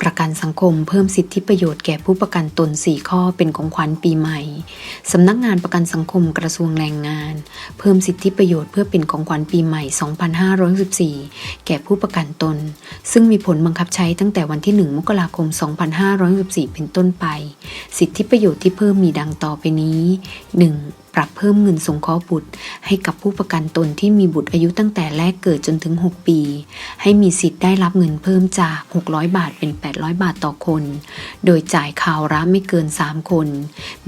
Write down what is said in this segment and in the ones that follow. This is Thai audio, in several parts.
ประกันสังคมเพิ่มสิทธิประโยชน์แก่ผู้ประกันตน 4 ข้อเป็นของขวัญปีใหม่ สำนักงานประกันสังคมกระทรวงแรงงาน เพิ่มสิทธิประโยชน์เพื่อเป็นของขวัญปีใหม่ 2564แก่ผู้ประกันตน ซึ่งมีผลบังคับใช้ตั้งแต่วันที่ 1 มกราคม 2564เป็นต้นไป สิทธิประโยชน์ที่เพิ่มมีดังต่อไปนี้ 1. ปรับเพิ่มเงินสงเคราะห์บุตร ให้กับผู้ประกันตนที่มีบุตรอายุตั้งแต่แรกเกิดจนถึง 6 ปี ให้มีสิทธิ์ได้รับเงินเพิ่มจาก 600 บาทเป็น800 บาทต่อคน โดยจ่ายข่าวระไม่เกิน 3 คน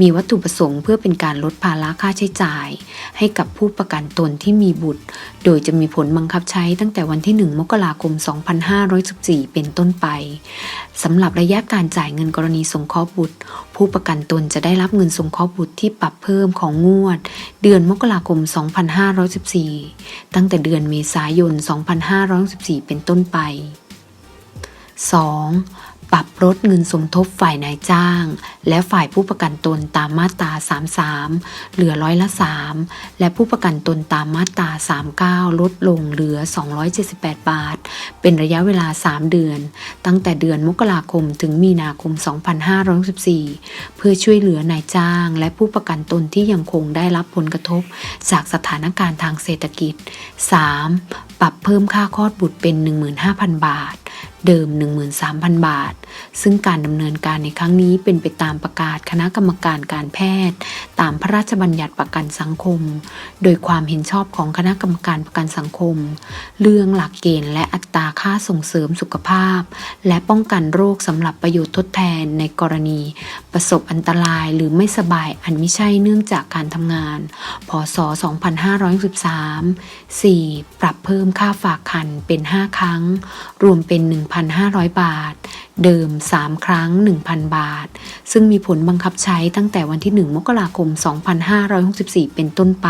มีวัตถุประสงค์เพื่อเป็นการลดภาระค่าใช้จ่าย ให้กับผู้ประกันตนที่มีบุตร โดยจะมีผลบังคับใช้ตั้งแต่วันที่ 1 มกราคม 2514 เป็นต้นไปสำหรับระยะการจ่ายเงินกรณีสงเคราะห์บุตร ผู้ประกันตนจะได้รับเงินสงเคราะห์บุตรที่ปรับเพิ่มของงวด เดือนมกราคม 2514 ตั้งแต่เดือนเมษายน 2514 เป็นต้นไป 2. ปรับลดเงินสมทบฝ่ายนายจ้าง และฝ่ายผู้ประกันตนตามมาตรา 33 เหลือร้อยละ 3 และผู้ประกันตนตามมาตรา 39 ลดลงเหลือ 278 บาท เป็นระยะเวลา 3 เดือน ตั้งแต่เดือนมกราคมถึงมีนาคม 2564 เพื่อช่วยเหลือนายจ้าง และผู้ประกันตนที่ยังคงได้รับผลกระทบ จากสถานการณ์ทางเศรษฐกิจ 3. ปรับเพิ่มค่าคลอดบุตรเป็น 15,000 บาท เดิม 13,000 บาท ซึ่งการดำเนินการในครั้งนี้เป็นไปตามประกาศคณะกรรมการการแพทย์ ตามพระราชบัญญัติประกันสังคม โดยความเห็นชอบของคณะกรรมการประกันสังคม เรื่องหลักเกณฑ์และอัตราค่าส่งเสริมสุขภาพ และป้องกันโรคสำหรับประโยชน์ทดแทนในกรณี ประสบอันตรายหรือไม่สบายอันไม่ใช่เนื่องจากการทำงาน พศ 2513 4. ปรับเพิ่มค่าฝากคันเป็น 5 ครั้ง รวมเป็น1,500 บาท เดิม 3 ครั้ง 1,000 บาท ซึ่งมีผลบังคับใช้ตั้งแต่วันที่ 1 มกราคม 2564 เป็นต้นไป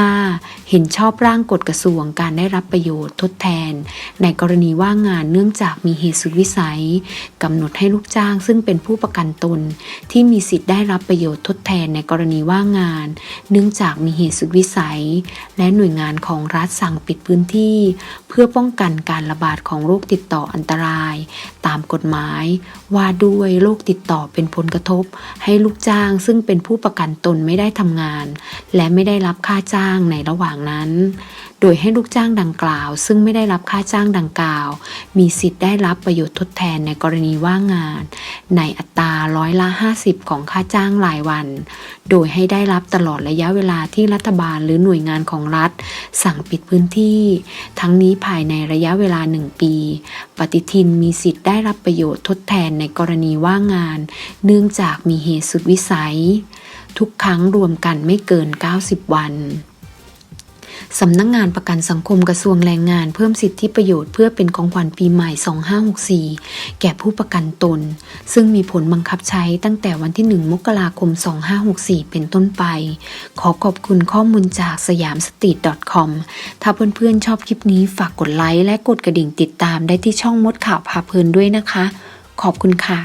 5. เห็นชอบร่างกฎกระทรวงการได้รับประโยชน์ทดแทน ในกรณีว่างงานเนื่องจากมีเหตุสุดวิสัยกำหนดให้ลูกจ้างซึ่งเป็นผู้ประกันตน ที่มีสิทธิ์ได้รับประโยชน์ทดแทนในกรณีว่างงาน เนื่องจากมีเหตุสุดวิสัย และหน่วยงานของรัฐสั่งปิดพื้นที่ เพื่อป้องกันการระบาดของโรคติดต่ออันตรายตามกฎหมาย ว่าด้วยโรคติดต่อเป็นผลกระทบ ให้ลูกจ้างซึ่งเป็นผู้ประกันตนไม่ได้ทำงาน และไม่ได้รับค่าจ้างในระหว่างนั้น โดยให้ลูกจ้างดังกล่าว ซึ่งไม่ได้รับค่าจ้างดังกล่าว มีสิทธิ์ได้รับประโยชน์ทดแทนในกรณีว่างงาน ในอัตราร้อยละ 50 ของค่าจ้างรายวัน โดยให้ได้รับตลอดระยะเวลาที่รัฐบาลหรือหน่วยงานของรัฐ สั่งปิดพื้นที่ ทั้งนี้ภายในระยะเวลา 1 ปี ปฏิทินมีสิทธิ์ได้รับประโยชน์ทดแทนในกรณีว่างงาน เนื่องจากมีเหตุสุดวิสัย ทุกครั้งรวมกันไม่เกิน 90 วัน สำนักงงานประกันสังคมกระทรวงแรงงานเพิ่มสิทธิประโยชน์เพื่อเป็นของขวัญปีใหม่ 2564 แก่ผู้ประกันตน ซึ่งมีผลบังคับใช้ตั้งแต่วันที่ 1 มกราคม 2564 เป็นต้นไป ขอขอบคุณข้อมูลจากสยามสตรีท .com ถ้าเพื่อนๆชอบคลิปนี้ฝากกดไลค์และกดกระดิ่งติดตามได้ที่ช่องมดข่าวพาเพลินด้วยนะคะ ขอบคุณค่ะ